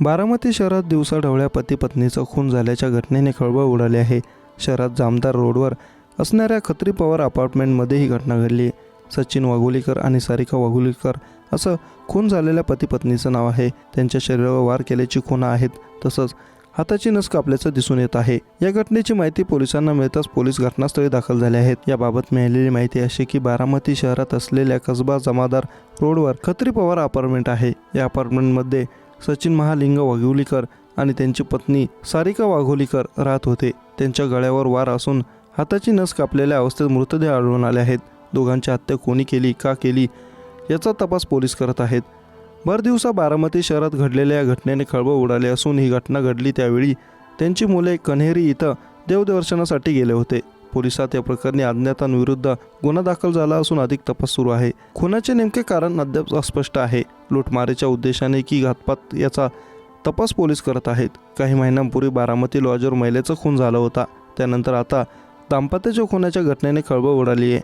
बारामती शहरात दिवसा ढवळ्या पती पत्नीचा खून झाल्याच्या घटनेने खळबळ उडाली आहे. शहरात जामदार रोडवर असणाऱ्या खत्री पवार अपार्टमेंटमध्ये ही घटना घडली. सचिन वाघोलीकर आणि सारिका वाघोलीकर असं खून झालेल्या पती पत्नीचं नाव आहे. त्यांच्या शरीरावर वार केल्याची खुणा आहेत तसंच हाताची नस कापल्याचं दिसून येत आहे. या घटनेची माहिती पोलिसांना मिळताच पोलीस घटनास्थळी दाखल झाले आहेत. याबाबत मिळालेली माहिती अशी की बारामती शहरात असलेल्या कसबा जमादार रोडवर खत्री पवार अपार्टमेंट आहे. या अपार्टमेंटमध्ये सचिन महालिंग वाघोलीकर आणि त्यांची पत्नी सारिका वाघोलीकर राहत होते. त्यांच्या गळ्यावर वार असून हाताची नस कापलेल्या अवस्थेत मृतदेह आढळून आले आहेत. दोघांची हत्या कोणी केली का केली याचा तपास पोलीस करत आहेत. भर दिवसा बारामती शहरात घडलेल्या या घटनेने खळबळ उडाली असून ही घटना घडली त्यावेळी त्यांची मुले कन्हेरी इथं देवदर्शनासाठी गेले होते. पोलिसात या प्रकरणी अज्ञातांविरुद्ध गुन्हा दाखल झाला असून अधिक तपास सुरू आहे. खुनाचे नेमके कारण अद्याप अस्पष्ट आहे. लूटमारीच्या उद्देशाने की घातपात याचा तपास पोलीस करत आहेत. काही महिन्यांपूर्वी बारामती लॉजवर महिलेचा खून झाला होता. त्यानंतर आता दाम्पत्याच्या खुनाच्या घटनेने खळबळ उडाली आहे.